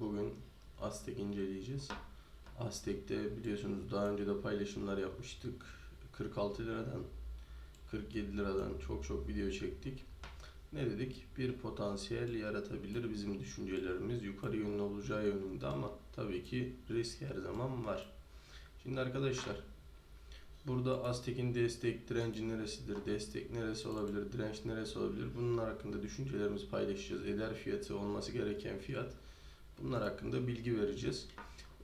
Bugün Aztek inceleyeceğiz. Aztek'te biliyorsunuz daha önce de paylaşımlar yapmıştık. 46 liradan 47 liradan çok çok video çektik. Ne dedik? Bir potansiyel yaratabilir bizim düşüncelerimiz yukarı yönlü olacağı yönünde ama tabii ki risk her zaman var. Şimdi arkadaşlar burada Aztek'in destek direnci neresidir? Destek neresi olabilir? Direnç neresi olabilir? Bunun hakkında düşüncelerimizi paylaşacağız. Eder fiyatı olması gereken fiyat. Bunlar hakkında bilgi vereceğiz.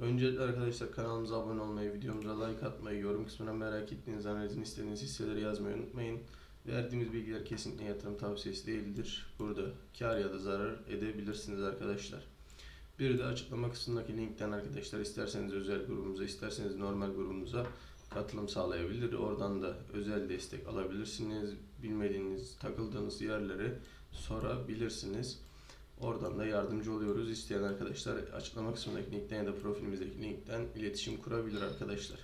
Öncelikle arkadaşlar kanalımıza abone olmayı, videomuza like atmayı, yorum kısmına merak ettiğiniz, analizini istediğiniz hisseleri yazmayı unutmayın. Verdiğimiz bilgiler kesinlikle yatırım tavsiyesi değildir. Burada kar ya da zarar edebilirsiniz arkadaşlar. Bir de açıklama kısmındaki linkten arkadaşlar isterseniz özel grubumuza, isterseniz normal grubumuza katılım sağlayabilir. Oradan da özel destek alabilirsiniz. Bilmediğiniz, takıldığınız yerleri sorabilirsiniz. Oradan da yardımcı oluyoruz. İsteyen arkadaşlar açıklama kısmındaki linkten ya da profilimizdeki linkten iletişim kurabilir arkadaşlar.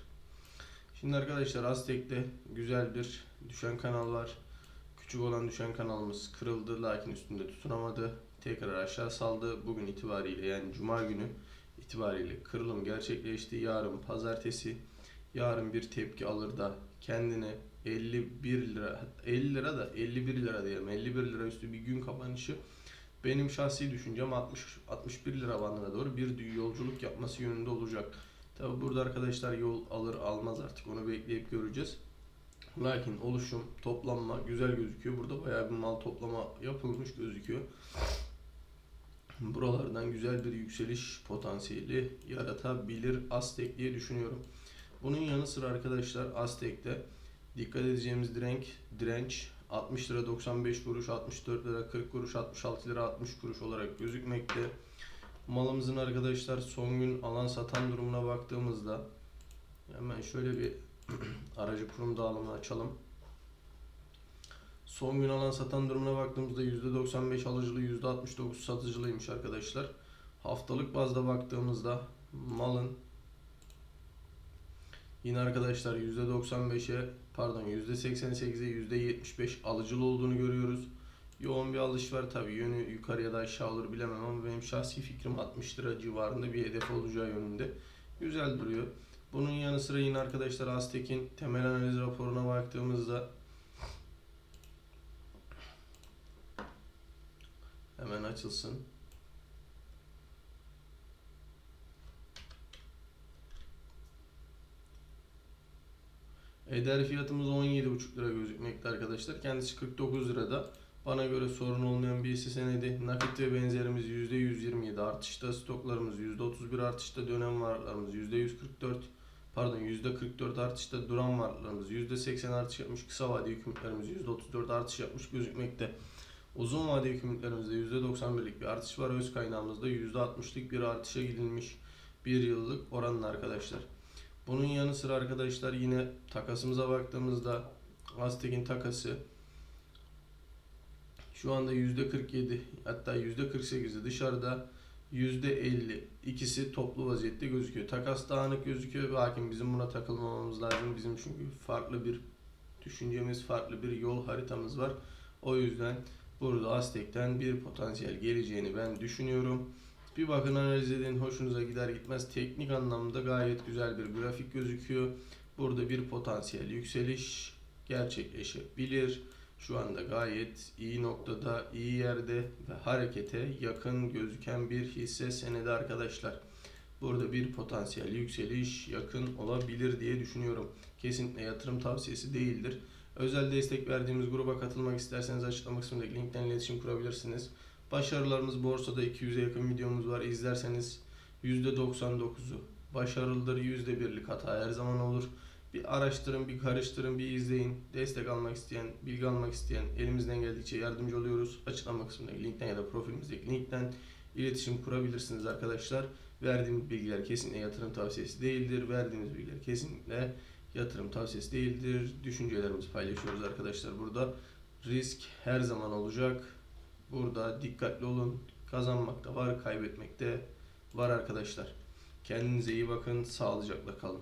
Şimdi arkadaşlar Aztek'te güzel bir düşen kanal var. Küçük olan düşen kanalımız kırıldı lakin üstünde tutunamadı. Tekrar aşağı saldı. Bugün itibariyle yani cuma günü itibariyle kırılım gerçekleşti. Yarın pazartesi yarın bir tepki alır da kendine 51 lira 50 lira da 51 lira diyelim 51 lira üstü bir gün kapanışı benim şahsi düşüncem 60 61 lira bandına doğru bir yolculuk yapması yönünde olacak. Tabi burada arkadaşlar yol alır almaz artık onu bekleyip göreceğiz. Lakin oluşum, toplanma güzel gözüküyor. Burada bayağı bir mal toplama yapılmış gözüküyor. Buralardan güzel bir yükseliş potansiyeli yaratabilir Aztek diye düşünüyorum. Bunun yanı sıra arkadaşlar Aztek'te dikkat edeceğimiz direnç, direnç 60 lira 95 kuruş, 64 lira 40 kuruş, 66 lira 60 kuruş olarak gözükmekte. Malımızın arkadaşlar son gün alan satan durumuna baktığımızda hemen şöyle bir aracı kurum dağılımını açalım. Son gün alan satan durumuna baktığımızda %95 alıcılı %69 satıcılıymış arkadaşlar. Haftalık bazda baktığımızda malın yine arkadaşlar %95'e pardon %88'e %75 alıcılı olduğunu görüyoruz. Yoğun bir alış var tabi yönü yukarı ya da aşağı olur bilemem ama benim şahsi fikrim 60 lira civarında bir hedef olacağı yönünde. Güzel duruyor. Bunun yanı sıra yine arkadaşlar Aztek'in temel analiz raporuna baktığımızda hemen açılsın. Eder fiyatımız 17,5 lira gözükmekte arkadaşlar. Kendisi 49 lirada. Bana göre sorun olmayan bir hisse senedi. Nakit ve benzerimiz %127 artışta. Stoklarımız %31 artışta. Dönem varlıklarımız %144 pardon %44 artışta. Duran varlıklarımız %80 artış yapmış. Kısa vade hükümetlerimiz %34 artış yapmış gözükmekte. Uzun vade hükümetlerimizde %91'lik bir artış var. Öz kaynağımızda %60'lık bir artışa gidilmiş. Bir yıllık oranla arkadaşlar. Bunun yanı sıra arkadaşlar yine takasımıza baktığımızda Aztek'in takası şu anda %47 hatta %48'i dışarıda %50 ikisi toplu vaziyette gözüküyor. Takas dağınık gözüküyor. Lakin bizim buna takılmamamız lazım. Bizim çünkü farklı bir düşüncemiz, farklı bir yol haritamız var. O yüzden burada Aztek'ten bir potansiyel geleceğini ben düşünüyorum. Bir bakın analiz edin. Hoşunuza gider gitmez. Teknik anlamda gayet güzel bir grafik gözüküyor. Burada bir potansiyel yükseliş gerçekleşebilir. Şu anda gayet iyi noktada, iyi yerde ve harekete yakın gözüken bir hisse senedi arkadaşlar. Burada bir potansiyel yükseliş yakın olabilir diye düşünüyorum. Kesinlikle yatırım tavsiyesi değildir. Özel destek verdiğimiz gruba katılmak isterseniz açıklama kısmındaki linkten iletişim kurabilirsiniz. Başarılarımız borsada 200'e yakın videomuz var. İzlerseniz %99'u başarılıdır. %1'lik hata her zaman olur. Bir araştırın, bir karıştırın, bir izleyin. Destek almak isteyen, bilgi almak isteyen elimizden geldikçe yardımcı oluyoruz. Açıklama kısmındaki linkten ya da profilimizdeki linkten iletişim kurabilirsiniz arkadaşlar. Verdiğimiz bilgiler kesinlikle yatırım tavsiyesi değildir. Verdiğimiz bilgiler kesinlikle yatırım tavsiyesi değildir. Düşüncelerimizi paylaşıyoruz arkadaşlar burada. Risk her zaman olacak. Burada dikkatli olun. Kazanmak da var, kaybetmek de var arkadaşlar. Kendinize iyi bakın, sağlıcakla kalın.